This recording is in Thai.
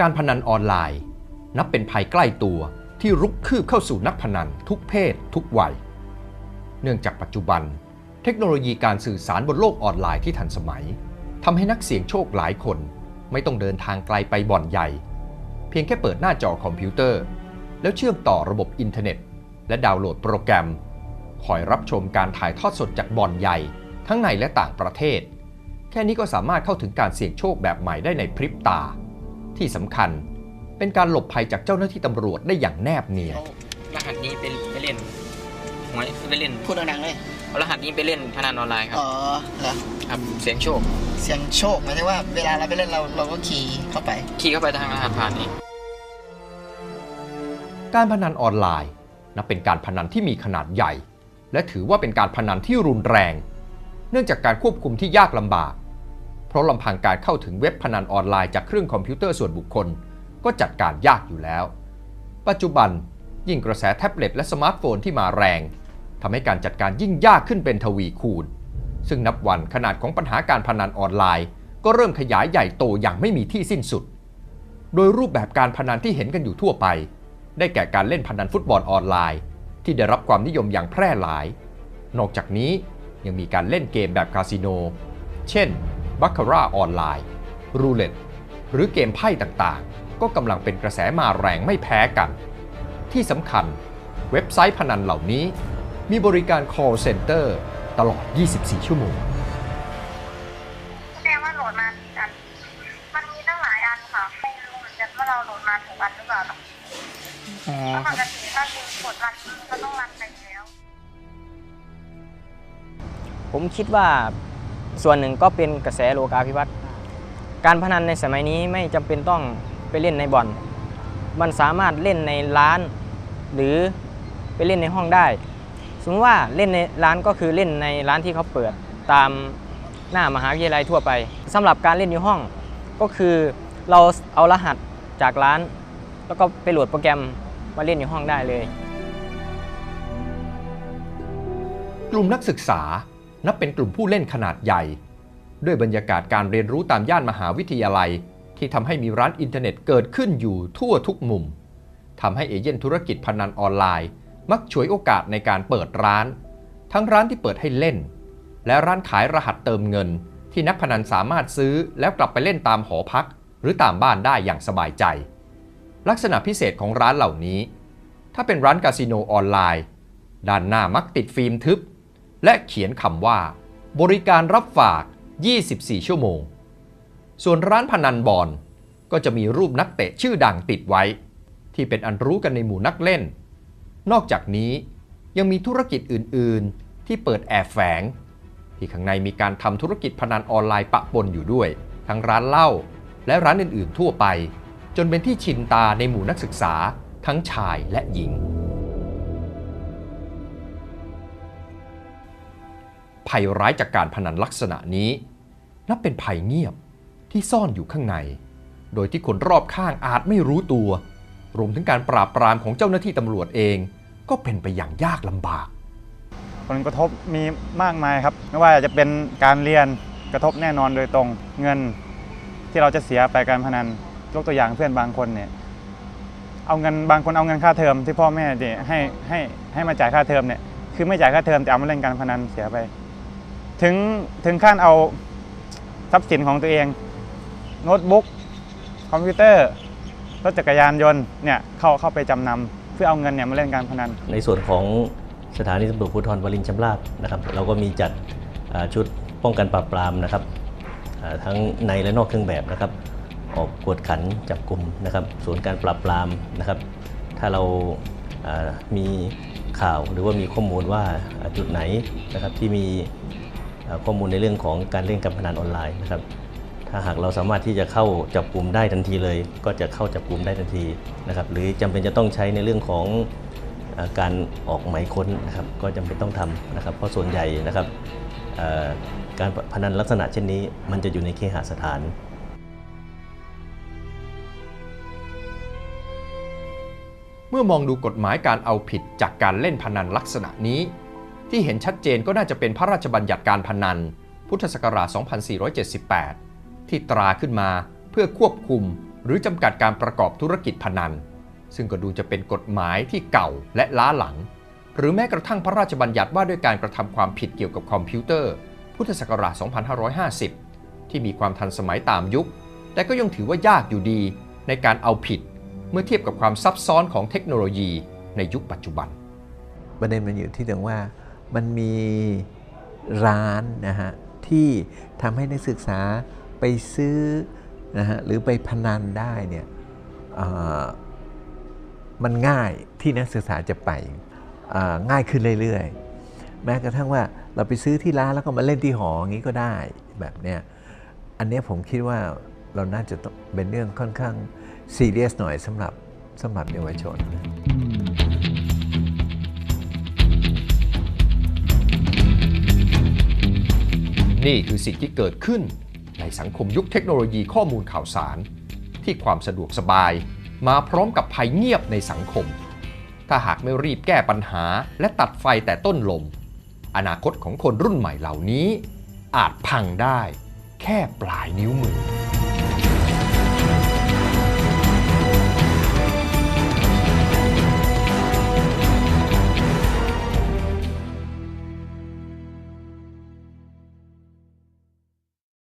การพนันออนไลน์ นับเป็นภัยใกล้ตัวที่รุกคืบเข้าสู่นักพนันทุกเพศ ทุกวัย เนื่องจากปัจจุบัน เทคโนโลยีการสื่อสารบนโลกออนไลน์ที่ทันสมัยทำให้นักเสี่ยงโชคหลายคน ไม่ต้องเดินทางไกลไปบ่อนใหญ่ เพียงแค่เปิดหน้าจอคอมพิวเตอร์ แล้วเชื่อมต่อระบบอินเทอร์เน็ต และดาวน์โหลดโปรแกรม คอยรับชมการถ่ายทอดสดจากบ่อนใหญ่ ทั้งในและต่างประเทศ แค่นี้ก็สามารถเข้าถึงการเสี่ยงโชคแบบใหม่ได้ในพริบตา ที่สำคัญ เป็นการหลบภัยจากเจ้าหน้าที่ตำรวจได้อย่างแนบเนียนเอารหัสนี้ไปไปเล่นหวยไปเล่นพูดดังๆเลยเอารหัสนี้ไปเล่นพนันออนไลน์ครับอ๋อเหรอครับเสียงโชค เสียงโชคหมายถึงว่าเวลาเราไปเล่นเราเราก็ขี่เข้าไปคีย์เข้าไปทางรหัสผ่านนี้ การพนันออนไลน์นับเป็นการพนันที่มีขนาดใหญ่ และถือว่าเป็นการพนันที่รุนแรง เนื่องจากการควบคุมที่ยากลำบาก เพราะลำพังการเข้าถึงเว็บพนันออนไลน์จากเครื่องคอมพิวเตอร์ส่วนบุคคล ก็จัดการยากอยู่แล้ว ปัจจุบันยิ่งกระแสแท็บเล็ตและสมาร์ทโฟนที่มาแรงทำให้การจัดการยิ่งยากขึ้นเป็นทวีคูณ ซึ่งนับวันขนาดของปัญหาการพนันออนไลน์ ก็เริ่มขยายใหญ่โตอย่างไม่มีที่สิ้นสุด โดยรูปแบบการพนันที่เห็นกันอยู่ทั่วไป ได้แก่การเล่นพนันฟุตบอลออนไลน์ ที่ได้รับความนิยมอย่างแพร่หลาย นอกจากนี้ยังมีการเล่นเกมแบบคาสิโน เช่น บัคคาร่าออนไลน์ รูเล็ต หรือเกมไพ่ต่างๆ ก็กำลังเป็นกระแสมาแรงไม่แพ้กัน ที่สำคัญเว็บไซต์พนันเหล่านี้ มีบริการ call center ตลอด 24 ชั่วโมงแสดงว่าโหลดมาผิดอัน มันมีตั้งหลายอันค่ะ ไม่รู้เหมือนกันว่าเราโหลดมาถูกอันหรือเปล่าอ๋อเพราะปกติถ้าคือกดรันก็ต้องรันไปแล้ว ผมคิดว่า ส่วนหนึ่งก็เป็นกระแสโลกาภิวัตน์การพนันในสมัยนี้ไม่จำเป็นต้องไปเล่นในบ่อน มันสามารถเล่นในร้าน หรือไปเล่นในห้องได้ สมมติว่าเล่นในร้านก็คือเล่นในร้านที่เขาเปิดตามหน้ามหาวิทยาลัยทั่วไปสำหรับการเล่นอยู่ห้องก็คือเราเอารหัสจากร้าน แล้วก็ไปโหลดโปรแกรมมาเล่นอยู่ห้องได้เลย กลุ่มนักศึกษา นับเป็นกลุ่มผู้เล่นขนาดใหญ่ ด้วยบรรยากาศการเรียนรู้ตามย่านมหาวิทยาลัย ที่ทำให้มีร้านอินเทอร์เน็ตเกิดขึ้นอยู่ทั่วทุกมุมทำให้เอเย่นธุรกิจพนันออนไลน์ มักฉวยโอกาสในการเปิดร้าน ทั้งร้านที่เปิดให้เล่น และร้านขายรหัสเติมเงิน ที่นักพนันสามารถซื้อแล้วกลับไปเล่นตามหอพัก หรือตามบ้านได้อย่างสบายใจ ลักษณะพิเศษของร้านเหล่านี้ ถ้าเป็นร้านคาสิโนออนไลน์ ด้านหน้ามักติดฟิล์มทึบ และเขียนคำว่า บริการรับฝาก 24 ชั่วโมง ส่วนร้านพนันบอลก็จะมีรูปนักเตะชื่อดังติดไว้ ที่เป็นอันรู้กันในหมู่นักเล่น นอกจากนี้ยังมีธุรกิจอื่น ๆ ที่เปิดแอบแฝง ที่ข้างในมีการทำธุรกิจพนันออนไลน์ปะปนอยู่ด้วย ทั้งร้านเหล้าและร้านอื่น ๆ ทั่วไป จนเป็นที่ชินตาในหมู่นักศึกษาทั้งชายและหญิง ภัยร้ายจากการพนันลักษณะนี้ นับเป็นภัยเงียบที่ซ่อนอยู่ข้างใน โดยที่คนรอบข้างอาจไม่รู้ตัว รวมถึงการปราบปรามของเจ้าหน้าที่ตำรวจเอง ก็เป็นไปอย่างยากลำบาก ผลกระทบมีมากมายครับ ไม่ว่าจะเป็นการเรียนกระทบแน่นอนโดยตรงเงินที่เราจะเสียไปการพนันยกตัวอย่างเพื่อนบางคนเนี่ยเอาเงินบางคนเอาเงินค่าเทอมที่พ่อแม่เนี่ยให้ให้ให้มาจ่ายค่าเทอมเนี่ยคือไม่จ่ายค่าเทอมแต่เอามาเล่นการพนันเสียไป ถึงถึงขั้นเอาทรัพย์สินของตัวเองโน้ตบุ๊กคอมพิวเตอร์รถจักรยานยนต์เนี่ยเข้าเข้าไปจำนำเพื่อเอาเงินเนี่ยมาเล่นการพนัน ในส่วนของสถานีตำรวจภูธรวรินชำราบนะครับเราก็มีจัดชุดป้องกันปราบปรามนะครับทั้งในและนอกเครื่องแบบนะครับ ออกกวดขันจับกลุ่มนะครับส่วนการปราบปรามนะครับ ถ้าเรามีข่าวหรือว่ามีข้อมูลว่าจุดไหนนะครับที่มี ข้อมูลในเรื่องของการเล่นการพนันออนไลน์นะครับ ถ้าหากเราสามารถที่จะเข้าจับกลุ่มได้ทันทีเลย ก็จะเข้าจับกลุ่มได้ทันทีนะครับ หรือจำเป็นจะต้องใช้ในเรื่องของอการออกหมายค้นนะครับ ก็จำเป็นต้องทำนะครับ เพราะส่วนใหญ่นะครับการพนันลักษณะเช่นนี้ มันจะอยู่ในเคหสถานเมื่อมองดูกฎหมายการเอาผิดจากการเล่นพนันลักษณะนี้ ที่เห็นชัดเจนก็น่าจะเป็นพระราชบัญญัติการพนัน พุทธศักราช 2478 ที่ตราขึ้นมาเพื่อควบคุมหรือจำกัดการประกอบธุรกิจพนัน ซึ่งก็ดูจะเป็นกฎหมายที่เก่าและล้าหลัง หรือแม้กระทั่งพระราชบัญญัติว่าด้วยการกระทำความผิดเกี่ยวกับคอมพิวเตอร์ พุทธศักราช 2550 ที่มีความทันสมัยตามยุค แต่ก็ยังถือว่ายากอยู่ดีในการเอาผิด เมื่อเทียบกับความซับซ้อนของเทคโนโลยีในยุคปัจจุบันประเด็นมันอยู่ที่ตรงว่า มันมีร้านนะฮะที่ทำให้นักศึกษาไปซื้อนะฮะหรือไปพนันได้เนี่ยมันง่ายที่นักศึกษาจะไปง่ายขึ้นเรื่อยๆ แม้กระทั่งว่าเราไปซื้อที่ร้านแล้วก็มาเล่นที่หออย่างนี้ก็ได้แบบเนี้ยอันนี้ผมคิดว่าเราน่าจะต้องเป็นเรื่องค่อนข้างซีเรียสหน่อยสำหรับสำหรับเยาวชน นี่คือสิ่งที่เกิดขึ้นในสังคมยุคเทคโนโลยีข้อมูลข่าวสาร ที่ความสะดวกสบาย มาพร้อมกับภัยเงียบในสังคม ถ้าหากไม่รีบแก้ปัญหาและตัดไฟแต่ต้นลม อนาคตของคนรุ่นใหม่เหล่านี้ อาจพังได้ แค่ปลายนิ้วมือ